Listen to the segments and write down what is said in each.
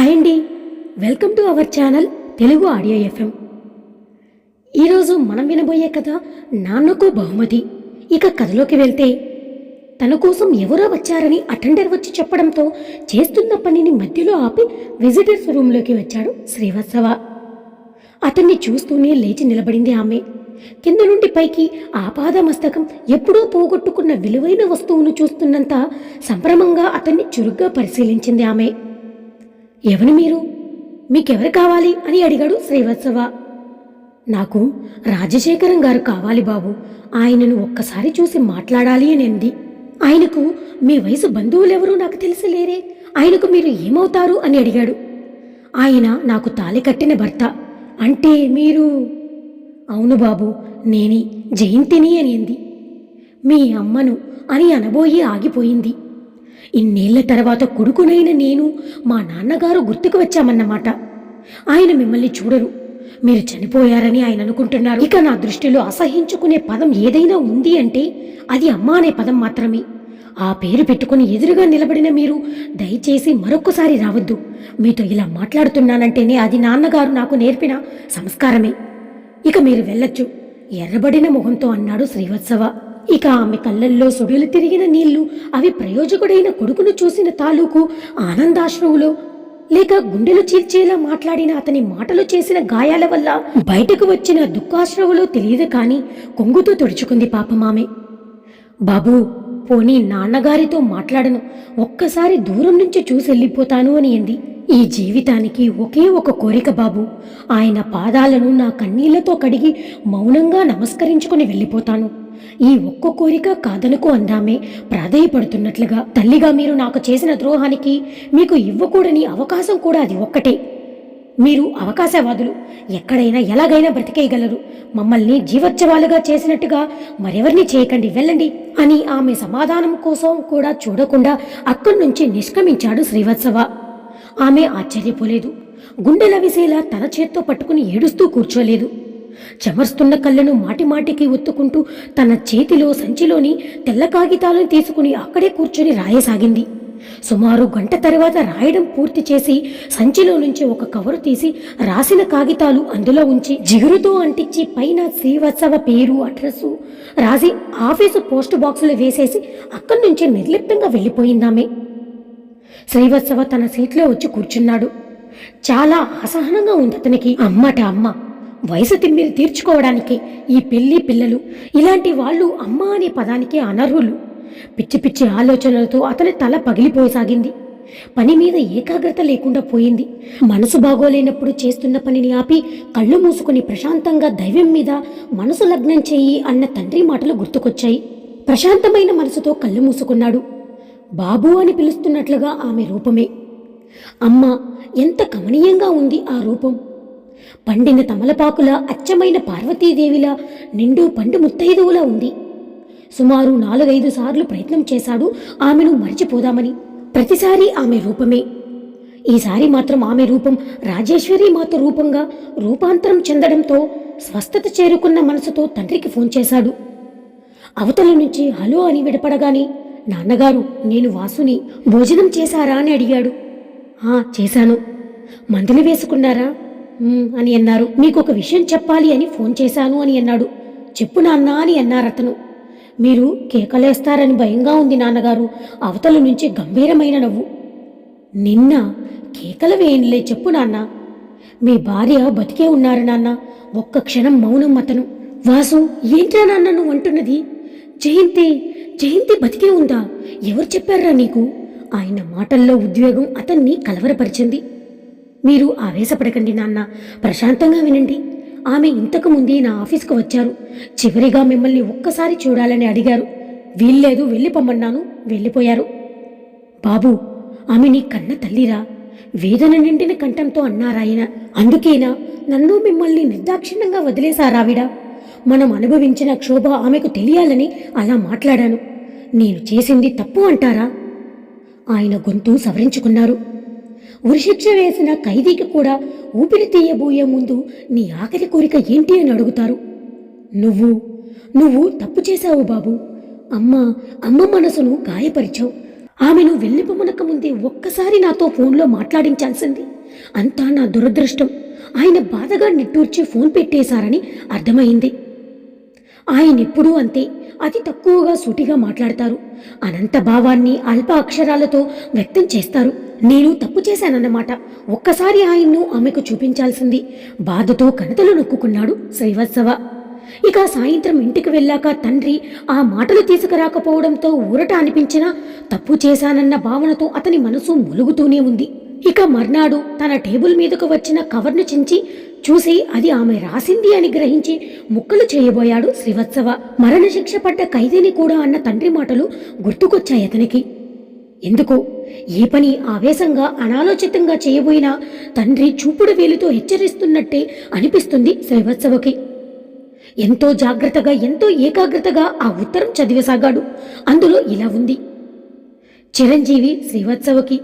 Hi అండి. Welcome to our channel Telugu audio FM. ఈరోజు మనం వినబోయే కథ నాన్నకు బహుమతి. ఇక కథలోకి వెళ్తే తన కోసం ఎవరో వచ్చారని అటెండర్ వచ్చి చెప్పడంతో చేస్తున్న పనిని మధ్యలో ఆపి విజిటర్స్ రూమ్లోకి వచ్చాడు శ్రీవత్సవ. అతన్ని చూస్తూనే లేచి నిలబడింది ఆమె. కింద నుండి పైకి ఆపాదమస్తకం ఎప్పుడూ పోగొట్టుకున్న విలువైన వస్తువును చూస్తున్నంత సంభ్రమంగా అతన్ని చురుగ్గా పరిశీలించింది ఆమె. ఎవరు మీరు? మీకెవరు కావాలి అని అడిగాడు శ్రీవత్సవ. నాకు రాజశేఖరం గారు కావాలి బాబు. ఆయనను ఒక్కసారి చూసి మాట్లాడాలి అని అంది. ఆయనకు మీ వయసు బంధువులెవరూ నాకు తెలిసి లేరే. ఆయనకు మీరు ఏమవుతారు అని అడిగాడు. ఆయన నాకు తాలి కట్టిన భర్త. అంటే మీరు? అవును బాబు నేని జయంతిని అని అంది. మీ అమ్మను అని అనబోయి ఆగిపోయింది. ఇన్నేళ్ళ తర్వాత కొడుకునైన నేను మా నాన్నగారు గుర్తుకు వచ్చామన్నమాట. ఆయన మిమ్మల్ని చూడరు. మీరు చనిపోయారని ఆయన అనుకుంటున్నారు. ఇక నా దృష్టిలో అసహించుకునే పదం ఏదైనా ఉంది అంటే అది అమ్మ అనే పదం మాత్రమే. ఆ పేరు పెట్టుకుని ఎదురుగా నిలబడిన మీరు దయచేసి మరొక్కసారి రావద్దు. మీతో ఇలా మాట్లాడుతున్నానంటేనే అది నాన్నగారు నాకు నేర్పిన సంస్కారమే. ఇక మీరు వెళ్ళొచ్చు. ఎర్రబడిన మొహంతో అన్నాడు శ్రీవత్సవ. ఇక ఆమె కళ్ళల్లో సుడులు తిరిగిన నీళ్ళు అవి ప్రయోజకుడైన కొడుకును చూసిన తాలూకు ఆనందాశ్రములో లేక గుండెలు చీల్చేలా మాట్లాడిన అతని మాటలు చేసిన గాయాల వల్ల బయటకు వచ్చిన దుఃఖాశ్రవులో తెలియదు కాని కొంగుతో తుడుచుకుంది పాపమామె బాబూ పోనీ నాన్నగారితో మాట్లాడను ఒక్కసారి దూరం నుంచి చూసి వెళ్ళిపోతాను అని అంది. ఈ జీవితానికి ఒకే ఒక కోరిక బాబు ఆయన పాదాలను నా కన్నీళ్ళతో కడిగి మౌనంగా నమస్కరించుకుని వెళ్ళిపోతాను. ఈ ఒక్క కోరిక కాదనుకో అందామే. ప్రాధేయపడుతున్నట్లుగా తల్లిగా మీరు నాకు చేసిన ద్రోహానికి మీకు ఇవ్వకూడని అవకాశం కూడా అది ఒక్కటే. మీరు అవకాశవాదులు. ఎక్కడైనా ఎలాగైనా బ్రతికేయగలరు. మమ్మల్ని జీవోత్సవాలుగా చేసినట్టుగా మరెవరిని చేయకండి వెళ్ళండి అని ఆమె సమాధానం కోసం కూడా చూడకుండా అక్కడి నుంచి నిష్క్రమించాడు శ్రీవత్సవ. ఆమె ఆశ్చర్యపోలేదు. గుండెల విసేలా తన చేత్తో పట్టుకుని ఏడుస్తూ కూర్చోలేదు. చెమర్స్తున్న కళ్ళను మాటిమాటికి ఒత్తుకుంటూ తన చేతిలో సంచిలోని తెల్ల కాగితాలను తీసుకుని అక్కడే కూర్చొని రాయసాగింది. సుమారు గంట తర్వాత రాయడం పూర్తి చేసి సంచిలో నుంచి ఒక కవరు తీసి రాసిన కాగితాలు అందులో ఉంచి జిగురుతో అంటించి పైన శ్రీవత్సవ పేరు అడ్రస్సు రాసి ఆఫీసు పోస్ట్ బాక్సులో వేసేసి అక్కడి నుంచి నిర్లిప్తంగా వెళ్ళిపోయిందామే శ్రీవత్సవ తన సీట్లో వచ్చి కూర్చున్నాడు. చాలా అసహనంగా ఉంది అతనికి. అమ్మట అమ్మ వయసు తిమ్మిరి తీర్చుకోవడానికి ఈ పెళ్ళి పిల్లలు ఇలాంటి వాళ్ళు అమ్మ అనే పదానికి అనర్హులు. పిచ్చి పిచ్చి ఆలోచనలతో అతని తల పగిలిపోసాగింది. పని మీద ఏకాగ్రత లేకుండా పోయింది. మనసు బాగోలేనప్పుడు చేస్తున్న పనిని ఆపి కళ్ళు మూసుకుని ప్రశాంతంగా దైవం మీద మనసు లగ్నం చెయ్యి అన్న తండ్రి మాటలు గుర్తుకొచ్చాయి. ప్రశాంతమైన మనసుతో కళ్ళు మూసుకున్నాడు. బాబు అని పిలుస్తున్నట్లుగా ఆమె రూపమే. అమ్మ ఎంత కమనీయంగా ఉంది ఆ రూపం. పండిన తమలపాకుల అచ్చమైన పార్వతీదేవిలా నిండు పండు ముత్తైదువులా ఉంది. సుమారు నాలుగైదు సార్లు ప్రయత్నం చేశాడు ఆమెను మరిచిపోదామని. ప్రతిసారి ఆమె రూపమే. ఈసారి మాత్రం ఆమె రూపం రాజేశ్వరి మాత రూపంగా రూపాంతరం చెందడంతో స్వస్థత చేరుకున్న మనసుతో తండ్రికి ఫోన్ చేశాడు. అవతల నుంచి హలో అని విడపడగానే నాన్నగారు నేను వాసుని. భోజనం చేశారా? అని అడిగాడు. ఆ చేశాను. మందులు వేసుకున్నారా? అని అన్నారు. మీకు ఒక విషయం చెప్పాలి అని ఫోన్ చేశాను అని అన్నాడు. చెప్పు నాన్న అని అన్నారు అతను. మీరు కేకలేస్తారని భయంగా ఉంది నాన్నగారు. అవతల నుంచి గంభీరమైన నవ్వు. నిన్న కేకలు వేయనులే చెప్పు నాన్న. మీ భార్య బతికే ఉన్నారు నాన్న. ఒక్క క్షణం మౌనం అతను. వాసు ఏంట్రా నాన్న నువ్వు అంటున్నది? జయంతి జయంతి బతికే ఉందా? ఎవరు చెప్పారా నీకు? ఆయన మాటల్లో ఉద్వేగం అతన్ని కలవరపరిచింది. మీరు ఆవేశపడకండి నాన్న. ప్రశాంతంగా వినండి. ఆమె ఇంతకు ముందే నా ఆఫీస్కు వచ్చారు. చివరిగా మిమ్మల్ని ఒక్కసారి చూడాలని అడిగారు. వీల్లేదు వెళ్ళిపోమన్నాను వెళ్ళిపోయారు. బాబు ఆమె నీ కన్న తల్లిరా. వేదన నిండిన కంఠంతో అన్నారాయన. అందుకేనా నన్ను మిమ్మల్ని నిర్దాక్షిణ్యంగా వదిలేశారావిడ? మనం అనుభవించిన క్షోభ ఆమెకు తెలియాలని అలా మాట్లాడాను. నేను చేసింది తప్పు అంటారా? ఆయన గొంతు సవరించుకున్నారు. ఉరిశిక్ష వేసిన ఖైదీకి కూడా ఊపిరి తీయబోయే ముందు నీ ఆఖరి కోరిక ఏంటి అని అడుగుతారు. నువ్వు నువ్వు తప్పు చేశావు బాబు. అమ్మ అమ్మ మనసును గాయపరిచావు. ఆమెను వెళ్ళిపోమనక ముందే ఒక్కసారి నాతో ఫోన్లో మాట్లాడించాల్సింది. అంతా నా దురదృష్టం. ఆయన బాధగా నిట్టూర్చి ఫోన్ పెట్టేశారని అర్థమైంది. ఆయన ఎప్పుడూ అంతే అతి తక్కువగా సూటిగా మాట్లాడతారు. అనంత భావాన్ని అల్ప అక్షరాలతో వ్యక్తం చేస్తారు. నేను తప్పు చేశానన్నమాట. ఒక్కసారి ఆయన్ను ఆమెకు చూపించాల్సింది. బాధతో కణతలు నొక్కుకున్నాడు శ్రీవత్సవ ఇక సాయంత్రం ఇంటికి వెళ్ళాక తండ్రి ఆ మాటలు తీసుకురాకపోవడంతో ఊరట అనిపించినా తప్పు చేశానన్న భావనతో అతని మనసు ములుగుతూనే ఉంది. ఇక మర్నాడు తన టేబుల్ మీదకు వచ్చిన కవర్ను చించి చూసి అది ఆమె రాసింది అని గ్రహించి ముక్కలు చేయబోయాడు శ్రీవత్సవ మరణశిక్ష పడ్డ ఖైదీని కూడా అన్న తండ్రి మాటలు గుర్తుకొచ్చాయి అతనికి. ఎందుకు? ఏ పని ఆవేశంగా అనాలోచితంగా చేయబోయినా తండ్రి చూపుడు వేలుతో హెచ్చరిస్తున్నట్టే అనిపిస్తుంది శ్రీవత్సవకి ఎంతో జాగ్రత్తగా ఎంతో ఏకాగ్రతగా ఆ ఉత్తరం చదివసాగాడు. అందులో ఇలా ఉంది. చిరంజీవి శ్రీవత్సవకి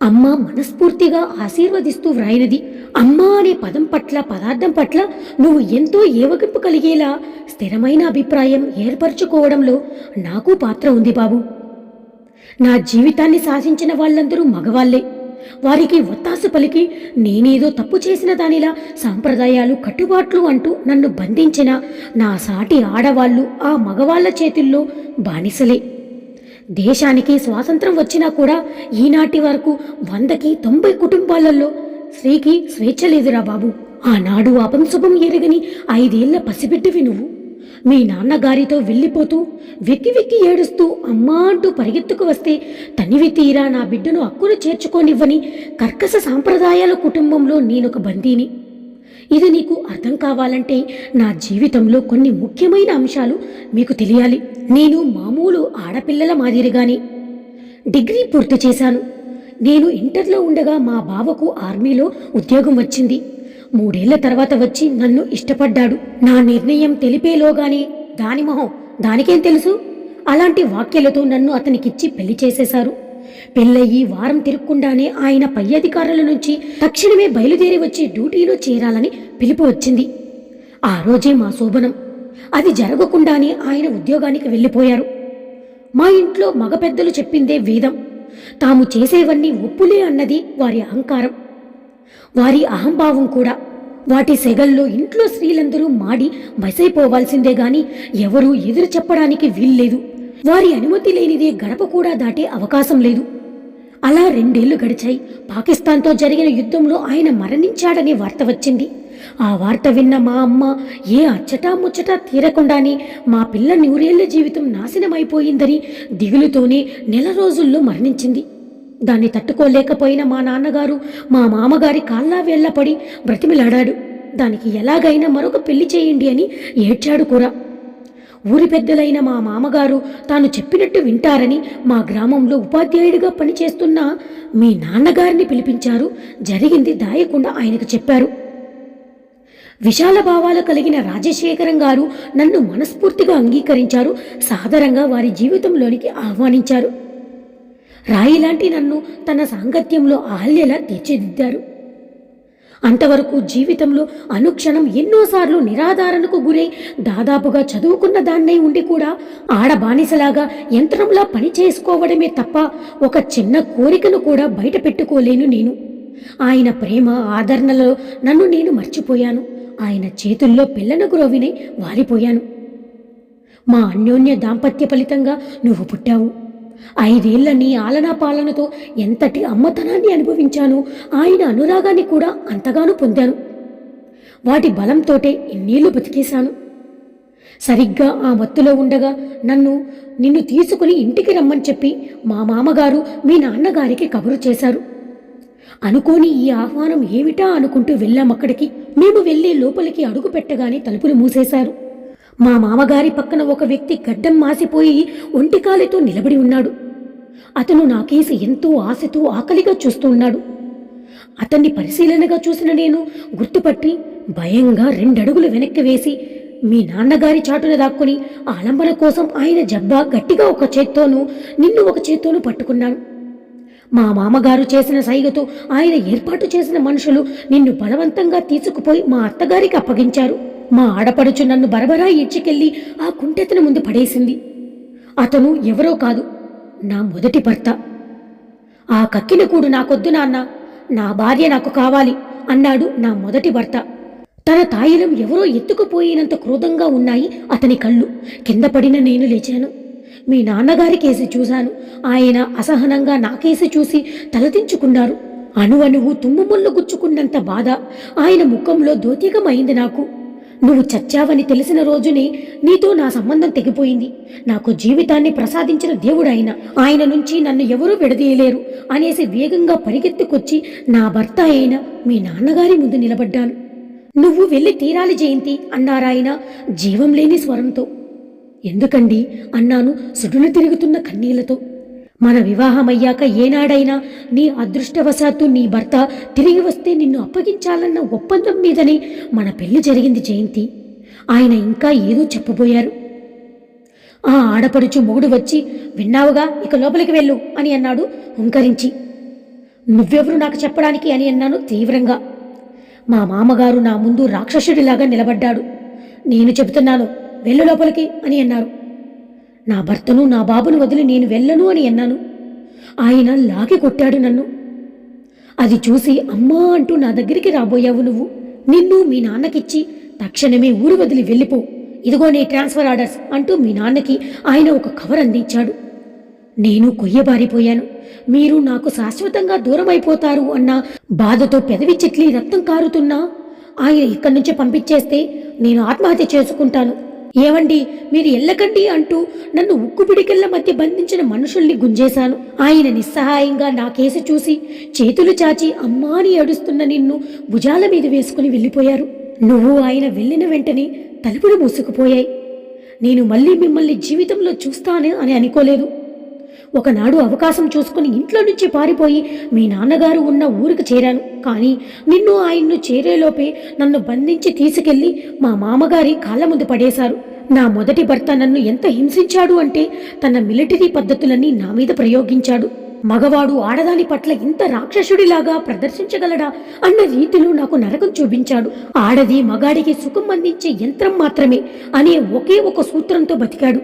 అమ్మ మనస్ఫూర్తిగా ఆశీర్వదిస్తూ వ్రాయినది అమ్మ అనే పదం పట్ల పదార్థం పట్ల నువ్వు ఎంతో ఏవగింపు కలిగేలా స్థిరమైన అభిప్రాయం ఏర్పరచుకోవడంలో నాకు పాత్ర ఉంది బాబు. నా జీవితాన్ని శాసించిన వాళ్ళందరూ మగవాళ్ళే వారికి ఒత్తాసు పలికి నేనేదో తప్పు చేసిన దానిలా సాంప్రదాయాలు కట్టుబాట్లు అంటూ నన్ను బంధించిన నా సాటి ఆడవాళ్ళు ఆ మగవాళ్ళ చేతుల్లో బానిసలే. దేశానికి స్వాతంత్రం వచ్చినా కూడా ఈనాటి వరకు వందకి తొంభై కుటుంబాలలో స్త్రీకి స్వేచ్ఛ లేదురా బాబు. ఆనాడు అపంశుభం ఎరగని ఐదేళ్ళ పసిబిడ్డవి నువ్వు. మీ నాన్నగారితో వెళ్ళిపోతూ వెక్కి వెక్కి ఏడుస్తూ అమ్మా అంటూ పరిగెత్తుకు వస్తే తనివి తీరా నా బిడ్డను అక్కును చేర్చుకోనివ్వని కర్కశ సాంప్రదాయాల కుటుంబంలో నేనొక బందీని. ఇది నీకు అర్థం కావాలంటే నా జీవితంలో కొన్ని ముఖ్యమైన అంశాలు మీకు తెలియాలి. నేను మామూలు ఆడపిల్లల మాదిరిగానే డిగ్రీ పూర్తి చేశాను. నేను ఇంటర్లో ఉండగా మా బావకు ఆర్మీలో ఉద్యోగం వచ్చింది. మూడేళ్ళ తర్వాత వచ్చి నన్ను ఇష్టపడ్డాడు. నా నిర్ణయం తెలిపేలోగానే దాని మొహం దానికేం తెలుసు? అలాంటి వాక్యాలతో నన్ను అతనికిచ్చి పెళ్ళి చేసేశారు. పెళ్ళయ్యి వారం తిరుక్కుండానే ఆయన పై అధికారుల నుంచి తక్షణమే బయలుదేరి వచ్చి డ్యూటీలో చేరాలని పిలుపు వచ్చింది. ఆ రోజే మా శోభనం. అది జరగకుండానే ఆయన ఉద్యోగానికి వెళ్ళిపోయారు. మా ఇంట్లో మగ పెద్దలు చెప్పిందే వేదం. తాము చేసేవన్నీ ఒప్పులే అన్నది వారి అహంకారం. వారి అహంభావం కూడా. వాటి సెగల్లో ఇంట్లో స్త్రీలందరూ మాడి బసైపోవాల్సిందే గాని ఎవరూ ఎదురు చెప్పడానికి వీల్లేదు. వారి అనుమతి లేనిదే గడప కూడా దాటే అవకాశం లేదు. అలా రెండేళ్ళు గడిచాయి. పాకిస్తాన్తో జరిగిన యుద్ధంలో ఆయన మరణించాడనే వార్త వచ్చింది. ఆ వార్త విన్న మా అమ్మ ఏ అచ్చటా ముచ్చటా తీరకుండానే మా పిల్ల నూరేళ్ళ జీవితం నాశనమైపోయిందని దిగులుతోనే నెల రోజుల్లో మరణించింది. దాన్ని తట్టుకోలేకపోయిన మా నాన్నగారు మా మామగారి కాళ్ళా వెళ్ళపడి బ్రతిమిలాడాడు. దానికి ఎలాగైనా మరొక పెళ్ళి చేయండి అని ఏడ్చాడు కూడా. ఊరి పెద్దలైన మా మామగారు తాను చెప్పినట్టు వింటారని మా గ్రామంలో ఉపాధ్యాయుడిగా పనిచేస్తున్న మీ నాన్నగారిని పిలిపించారు. జరిగింది దాయకుండా ఆయనకు చెప్పారు. విశాల భావాలు కలిగిన రాజశేఖరం గారు నన్ను మనస్ఫూర్తిగా అంగీకరించారు. సాదరంగా వారి జీవితంలోనికి ఆహ్వానించారు. రాయిలాంటి నన్ను తన సాంగత్యంలో ఆల్యలా తీర్చిదిద్దారు అంతవరకు జీవితంలో అనుక్షణం ఎన్నోసార్లు నిరాధారణకు గురై దాదాపుగా చదువుకున్న దాన్నై ఉండి కూడా ఆడ బానిసలాగా యంత్రంలా పని చేసుకోవడమే తప్ప ఒక చిన్న కోరికను కూడా బయట పెట్టుకోలేను నేను. ఆయన ప్రేమ ఆదరణలో నన్ను నేను మర్చిపోయాను. ఆయన చేతుల్లో పిల్లన గ్రోవినై వాలిపోయాను మా అన్యోన్య దాంపత్య ఫలితంగా నువ్వు పుట్టావు. ఐదేళ్ళ నీ ఆలనా పాలనతో ఎంతటి అమ్మతనాన్ని అనుభవించాను ఆయన అనురాగాన్ని కూడా అంతగానూ పొందాను. వాటి బలంతోటే ఇన్నేళ్ళు బతికేశాను. సరిగ్గా ఆ మత్తులో ఉండగా నన్ను నిన్ను తీసుకుని ఇంటికి రమ్మని చెప్పి మా మామగారు మీ నాన్నగారికి కబురు చేశారు. అనుకోని ఈ ఆహ్వానం ఏమిటా అనుకుంటూ వెళ్ళాం అక్కడికి మేము వెళ్ళి లోపలికి అడుగు పెట్టగానే తలుపులు మూసేశారు. మా మామగారి పక్కన ఒక వ్యక్తి గడ్డం మాసిపోయి ఒంటికాలితో నిలబడి ఉన్నాడు. అతను నా కేసి ఎంతో ఆశతో ఆకలిగా చూస్తూ ఉన్నాడు. అతన్ని పరిశీలనగా చూసిన నేను గుర్తుపట్టి భయంగా రెండడుగులు వెనక్కి వేసి మీ నాన్నగారి చాటున దాక్కుని ఆలంబన కోసం ఆయన జబ్బా గట్టిగా ఒక చేత్తోనూ నిన్ను ఒక చేత్తోనూ పట్టుకున్నాను మా మామగారు చేసిన సైగతో ఆయన ఏర్పాటు చేసిన మనుషులు నిన్ను బలవంతంగా తీసుకుపోయి మా అత్తగారికి అప్పగించారు. మా ఆడపడుచు నన్ను బరబరా ఈడ్చికెళ్ళి ఆ కుంటెతను ముందు పడేసింది. అతను ఎవరో కాదు నా మొదటి భర్త. ఆ కక్కిన కూడు నాకొద్దు నాన్న నా భార్య నాకు కావాలి అన్నాడు నా మొదటి భర్త. తన తాయిలం ఎవరో ఎత్తుకుపోయినంత క్రోధంగా ఉన్నాయి అతని కళ్ళు. కింద పడిన నేను లేచాను. మీ నాన్నగారి కేసి చూశాను. ఆయన అసహనంగా నా కేసి చూసి తలదించుకున్నారు. అణువణువు తుమ్ముముళ్ళు గుచ్చుకున్నంత బాధ. ఆయన ముఖంలో దోతికమైంది నాకు. నువ్వు చచ్చావని తెలిసిన రోజునే నీతో నా సంబంధం తెగిపోయింది. నాకు జీవితాన్ని ప్రసాదించిన దేవుడైన ఆయన నుంచి నన్ను ఎవరూ విడదీయలేరు అనేసి వేగంగా పరిగెత్తుకొచ్చి నా భర్త అయిన మీ నాన్నగారి ముందు నిలబడ్డాను. నువ్వు వెళ్ళి తీరాలి జయంతి అన్నారాయన జీవం లేని స్వరంతో. ఎందుకండి? అన్నాను సుడులు తిరుగుతున్న కన్నీళ్ళతో. మన వివాహమయ్యాక ఏనాడైనా నీ అదృష్టవశాత్తు నీ భర్త తిరిగి వస్తే నిన్ను అప్పగించాలన్న ఒప్పందం మీదనే మన పెళ్ళి జరిగింది జయంతి. ఆయన ఇంకా ఏదో చెప్పబోయారు. ఆ ఆడపడుచు మొగుడు వచ్చి విన్నావుగా ఇక లోపలికి వెళ్ళు అని అన్నాడు హుంకరించి. నువ్వెవరు నాకు చెప్పడానికి? అని అన్నాను తీవ్రంగా. మా మామగారు నా ముందు రాక్షసుడిలాగా నిలబడ్డాడు. నేను చెబుతున్నాను వెళ్ళు లోపలికి అని అన్నారు. నా భర్తను నా బాబును వదిలి నేను వెళ్ళను అని అన్నాను. ఆయన లాగి కొట్టాడు నన్ను. అది చూసి అమ్మా అంటూ నా దగ్గరికి రాబోయావు నువ్వు. నిన్ను మీ నాన్నకిచ్చి తక్షణమే ఊరు వదిలి వెళ్ళిపో. ఇదిగో నీ ట్రాన్స్ఫర్ ఆర్డర్స్ అంటూ మీ నాన్నకి ఆయన ఒక కవర్ అందించాడు. నేను కొయ్యబారిపోయాను. మీరు నాకు శాశ్వతంగా దూరం అయిపోతారు అన్న బాధతో పెదవి చెట్లి రక్తం కారుతున్నా ఆయన ఇక్కడి నుంచి పంపించేస్తే నేను ఆత్మహత్య చేసుకుంటాను. ఏవండి మీరు ఎల్లకండి అంటూ నన్ను ఉక్కు పిడికెళ్ళ మధ్య బంధించిన మనుషుల్ని గుంజేశాను. ఆయన నిస్సహాయంగా నా కేసు చూసి చేతులు చాచి అమ్మాని అడుస్తున్న ఏడుస్తున్న నిన్ను భుజాల మీద వేసుకుని వెళ్ళిపోయారు. నువ్వు ఆయన వెళ్ళిన వెంటనే తలుపులు మూసుకుపోయాయి. నేను మళ్ళీ మిమ్మల్ని జీవితంలో చూస్తాను అని అనుకోలేదు. ఒకనాడు అవకాశం చూసుకుని ఇంట్లో నుంచి పారిపోయి మీ నాన్నగారు ఉన్న ఊరికి చేరాను. కానీ నిన్ను ఆయన్ను చేరేలోపే నన్ను బంధించి తీసుకెళ్ళి మా మామగారి కాళ్ళ ముందు పడేశారు. నా మొదటి భర్త నన్ను ఎంత హింసించాడు అంటే తన మిలిటరీ పద్ధతులన్నీ నా మీద ప్రయోగించాడు. మగవాడు ఆడదాని పట్ల ఇంత రాక్షసుడిలాగా ప్రదర్శించగలడా అన్న రీతిలో నాకు నరకం చూపించాడు. ఆడది మగాడికి సుఖం అందించే యంత్రం మాత్రమే అనే ఒకే ఒక సూత్రంతో బతికాడు.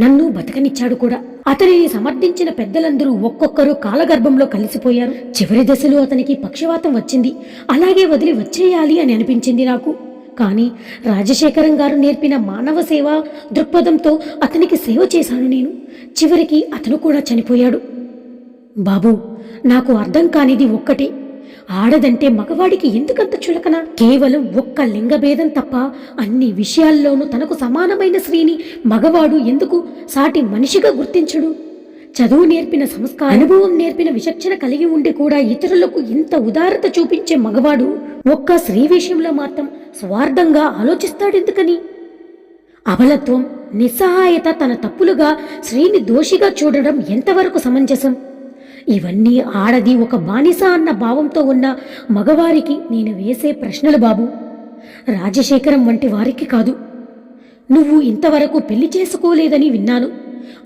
నన్ను బతకనిచ్చాడు కూడా. అతనిని సమర్థించిన పెద్దలందరూ ఒక్కొక్కరు కాలగర్భంలో కలిసిపోయారు. చివరి దశలో అతనికి పక్షవాతం వచ్చింది. అలాగే వదిలి వచ్చేయాలి అని అనిపించింది నాకు. కానీ రాజశేఖరం గారు నేర్పిన మానవ సేవ దృక్పథంతో అతనికి సేవ చేశాను నేను. చివరికి అతను కూడా చనిపోయాడు. బాబు నాకు అర్థం కానిది ఒక్కటే. ఆడదంటే మగవాడికి ఎందుకంత చులకన? కేవలం ఒక్క లింగభేదం తప్ప అన్ని విషయాల్లోనూ తనకు సమానమైన స్త్రీని మగవాడు ఎందుకు సాటి మనిషిగా గుర్తించడు? చదువు నేర్పిన సంస్కార అనుభవం నేర్పిన విచక్షణ కలిగి ఉండి కూడా ఇతరులకు ఇంత ఉదారత చూపించే మగవాడు ఒక్క స్త్రీ విషయంలో మాత్రం స్వార్థంగా ఆలోచిస్తాడెందుకని? అబలత్వం నిస్సహాయత తన తప్పులుగా స్త్రీని దోషిగా చూడడం ఎంతవరకు సమంజసం? ఇవన్నీ ఆడది ఒక బానిస అన్న భావంతో ఉన్న మగవారికి నేను వేసే ప్రశ్నలు బాబు. రాజశేఖరం వంటి వారికి కాదు. నువ్వు ఇంతవరకు పెళ్ళి చేసుకోలేదని విన్నాను.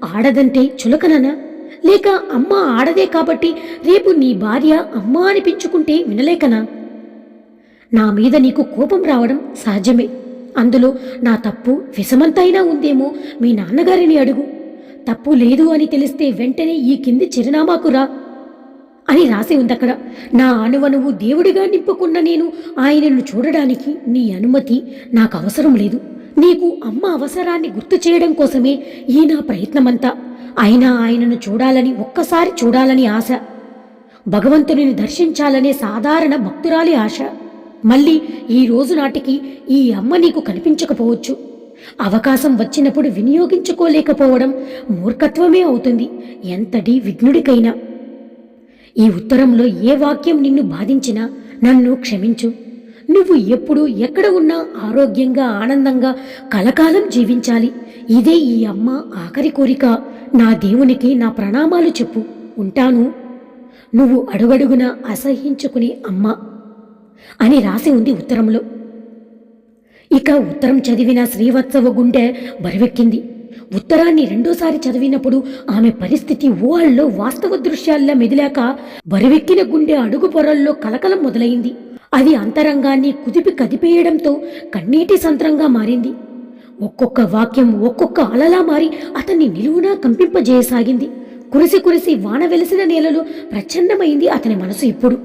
ఆడదంటే చులకననా? లేక అమ్మ ఆడదే కాబట్టి రేపు నీ భార్య అమ్మ అనిపించుకుంటే వినలేకనా? నా మీద నీకు కోపం రావడం సహజమే అందులో నా తప్పు విషమంతైనా ఉందేమో మీ నాన్నగారిని అడుగు. తప్పు లేదు అని తెలిస్తే వెంటనే ఈ కింది చిరునామాకు రా అని రాసి ఉందక్కడ. నా అనువనువు దేవుడిగా నింపుకున్న నేను ఆయనను చూడడానికి నీ అనుమతి నాకు అవసరం లేదు. నీకు అమ్మ అవసరాన్ని గుర్తు చేయడం కోసమే ఈ నా ప్రయత్నమంతా. అయినా ఆయనను చూడాలని ఒక్కసారి చూడాలని ఆశ. భగవంతునిని దర్శించాలనే సాధారణ భక్తురాలి ఆశ. మళ్ళీ ఈ రోజు నాటికి ఈ అమ్మ నీకు కనిపించకపోవచ్చు. అవకాశం వచ్చినప్పుడు వినియోగించుకోలేకపోవడం మూర్ఖత్వమే అవుతుంది. ఎంతటి విఘ్నుడికైనా. ఈ ఉత్తరంలో ఏ వాక్యం నిన్ను బాధించినా నన్ను క్షమించు. నువ్వు ఎప్పుడు ఎక్కడ ఉన్నా ఆరోగ్యంగా ఆనందంగా కలకాలం జీవించాలి. ఇదే ఈ అమ్మ ఆఖరి కోరిక. నా దేవునికి నా ప్రణామాలు చెప్పు. ఉంటాను. నువ్వు అడుగడుగున అసహించుకుని అమ్మ అని రాసి ఉంది ఉత్తరంలో. ఇక ఉత్తరం చదివిన శ్రీవత్సవ గుండె బరువెక్కింది. ఉత్తరాన్ని రెండోసారి చదివినప్పుడు ఆమె పరిస్థితి ఊహల్లో వాస్తవ దృశ్యాల్లా మెదిలాక బరువెక్కిన గుండె అడుగు పొరల్లో కలకలం మొదలైంది. అది అంతరంగాన్ని కుదిపి కదిపేయడంతో కన్నీటి సంత్రంగా మారింది. ఒక్కొక్క వాక్యం ఒక్కొక్క అలలా మారి అతన్ని నిలువునా కంపింపజేయసాగింది. కురిసి కురిసి వాన వెలిసిన నేలలో ప్రచండమైంది అతని మనసు ఇప్పుడు.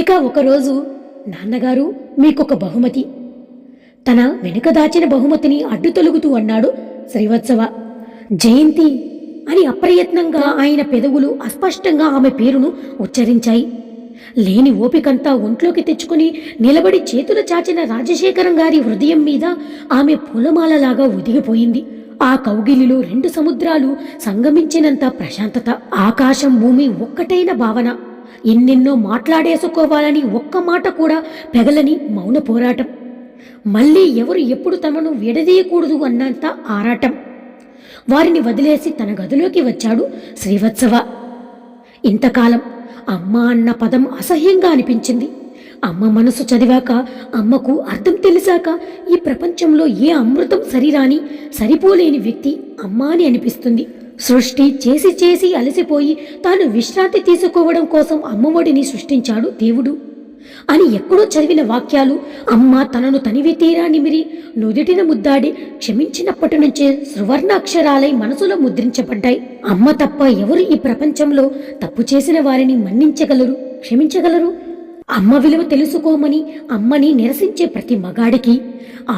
ఇక ఒకరోజు నాన్నగారు మీకొక బహుమతి. తన వెనుక దాచిన బహుమతిని అడ్డు తొలుగుతూ అన్నాడు శ్రీవత్సవ. జయంతి! అని అప్రయత్నంగా ఆయన పెదవులు అస్పష్టంగా ఆమె పేరును ఉచ్చరించాయి. లేని ఓపికంతా ఒంట్లోకి తెచ్చుకుని నిలబడి చేతులు చాచిన రాజశేఖరం గారి హృదయం మీద ఆమె పూలమాలలాగా ఒదిగిపోయింది ఆ కౌగిలిలో రెండు సముద్రాలు సంగమించినంత ప్రశాంతత ఆకాశం భూమి ఒక్కటైన భావన. ఎన్నెన్నో మాట్లాడేసుకోవాలని ఒక్క మాట కూడా పెగలని మౌన పోరాటం. మళ్ళీ ఎవరు ఎప్పుడు తమను విడదీయకూడదు అన్నంత ఆరాటం. వారిని వదిలేసి తన గదిలోకి వచ్చాడు శ్రీవత్సవ. ఇంతకాలం అమ్మ అన్న పదం అసహ్యంగా అనిపించింది. అమ్మ మనసు చదివాక అమ్మకు అర్థం తెలిసాక ఈ ప్రపంచంలో ఏ అమృతం సరిరాని సరిపోలేని వ్యక్తి అమ్మ అని అనిపిస్తుంది. సృష్టి చేసి చేసి అలసిపోయి తాను విశ్రాంతి తీసుకోవడం కోసం అమ్మఒడిని సృష్టించాడు దేవుడు. అని ఎక్కడో చదివిన వాక్యాలు అమ్మ తనను తనివి తీరా నిమిరి నుదుటిన ముద్దాడి క్షమించినప్పటి నుంచే సువర్ణాక్షరాలై మనసులో ముద్రించబడ్డాయి. అమ్మ తప్ప ఎవరు ఈ ప్రపంచంలో తప్పు చేసిన వారిని మన్నించగలరు క్షమించగలరు? అమ్మ విలువ తెలుసుకోమని అమ్మని నిరసించే ప్రతి మగాడికి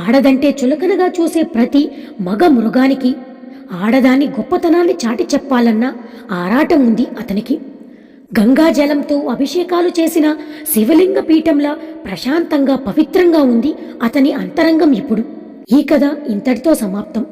ఆడదంటే చులకనగా చూసే ప్రతి మగ మృగానికి ఆడదాని గొప్పతనాన్ని చాటి చెప్పాలన్న ఆరాటం ఉంది అతనికి. గంగాజలంతో అభిషేకాలు చేసిన శివలింగ పీఠంలా ప్రశాంతంగా పవిత్రంగా ఉంది అతని అంతరంగం ఇప్పుడు. ఈ కథ ఇంతటితో సమాప్తం.